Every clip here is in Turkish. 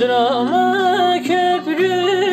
Drama köprüsünden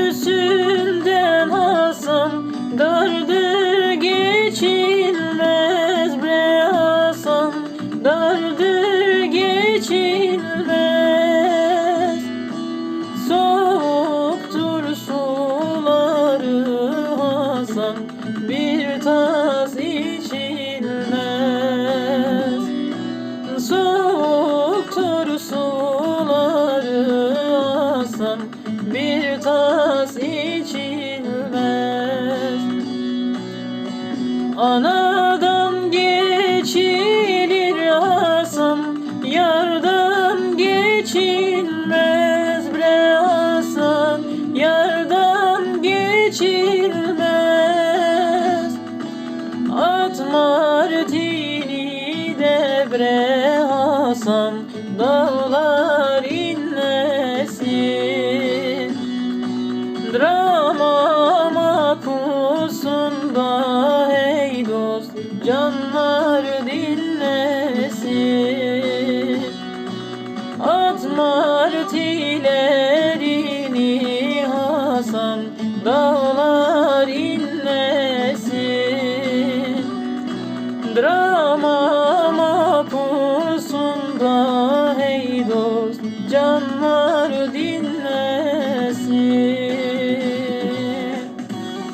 Bir tas içilmez. Anadan geçilir Hasan Yardan geçilmez bre Hasan Yardan geçilmez. At martini de bre Hasan Dağlar canlar dinlesin. Atma artilerini Hasan dağlar inlesin. Drama makusunda hey dost canlar dinlesin